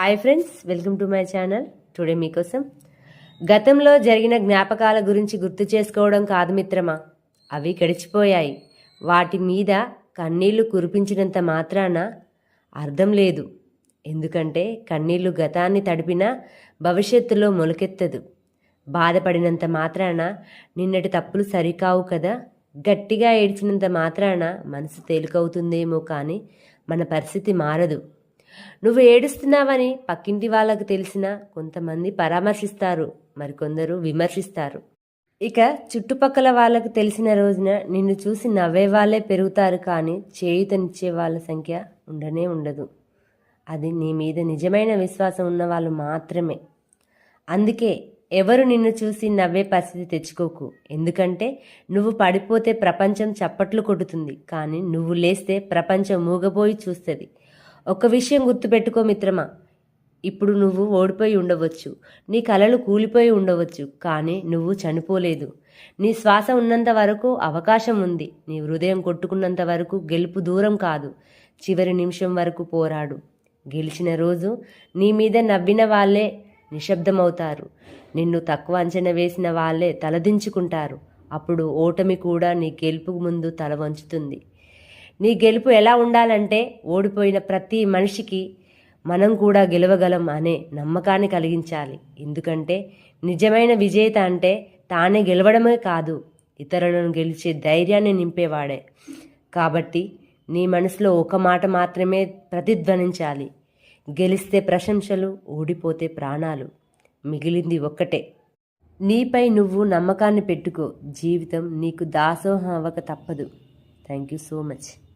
Hi friends welcome to my channel today మీకోసం గతంలో జరిగిన జ్ఞాపకాల గురించి గుర్తు చేసుకోవడం కాదు మిత్రమా? అవి గడిచిపోయాయి. వాటి మీద కన్నీళ్ళు కురిపించినంత మాత్రాన అర్థం లేదు. ఎందుకంటే కన్నీళ్ళు గతాన్ని తడిపినా భవిష్యత్తులో మొలకెత్తదు. బాధపడినంత మాత్రాన నిన్నటి తప్పులు సరికావు కదా? గట్టిగా ఏడ్చినంత మాత్రాన మనసు తేలికవుతుందేమో కానీ మన పరిస్థితి మారదు. నువ్వు ఏడుస్తున్నావని పక్కింటి వాళ్ళకు తెలిసినా కొంతమంది పరామర్శిస్తారు మరికొందరు విమర్శిస్తారు. ఇక చుట్టుపక్కల వాళ్ళకు తెలిసిన రోజున నిన్ను చూసి నవ్వే వాళ్ళే పెరుగుతారు కానీ చేయుతనిచ్చే వాళ్ళ సంఖ్య ఉండనే ఉండదు. అది నీ మీద నిజమైన విశ్వాసం ఉన్న వాళ్ళు మాత్రమే. అందుకే ఎవరు నిన్ను చూసి నవ్వే పరిస్థితి తెచ్చుకోకు. ఎందుకంటే నువ్వు పడిపోతే ప్రపంచం చప్పట్లు కొడుతుంది కానీ నువ్వు లేస్తే ప్రపంచం మూగపోయి చూస్తుంది. ఒక విషయం గుర్తుపెట్టుకో మిత్రమా. ఇప్పుడు నువ్వు ఓడిపోయి ఉండవచ్చు. నీ కలలు కూలిపోయి ఉండవచ్చు. కానీ నువ్వు చనిపోలేదు. నీ శ్వాస ఉన్నంత వరకు అవకాశం ఉంది. నీ హృదయం కొట్టుకున్నంత వరకు గెలుపు దూరం కాదు. చివరి నిమిషం వరకు పోరాడు. గెలిచిన రోజు నీ మీద నవ్విన వాళ్ళే నిశ్శబ్దమవుతారు. నిన్ను తక్కువ అంచనా వేసిన వాళ్ళే తలదించుకుంటారు. అప్పుడు ఓటమి కూడా నీ గెలుపు ముందు తల వంచుతుంది. నీ గెలుపు ఎలా ఉండాలంటే ఓడిపోయిన ప్రతి మనిషికి మనం కూడా గెలవగలం అనే నమ్మకాన్ని కలిగించాలి. ఎందుకంటే నిజమైన విజేత అంటే తానే గెలవడమే కాదు ఇతరులను గెలిచే ధైర్యాన్ని నింపేవాడే. కాబట్టి నీ మనసులో ఒక మాట మాత్రమే ప్రతిధ్వనించాలి. గెలిస్తే ప్రశంసలు ఓడిపోతే ప్రాణాలు. మిగిలింది ఒక్కటే. నీపై నువ్వు నమ్మకాన్ని పెట్టుకో. జీవితం నీకు దాసోహం అవ్వక తప్పదు. Thank you so much.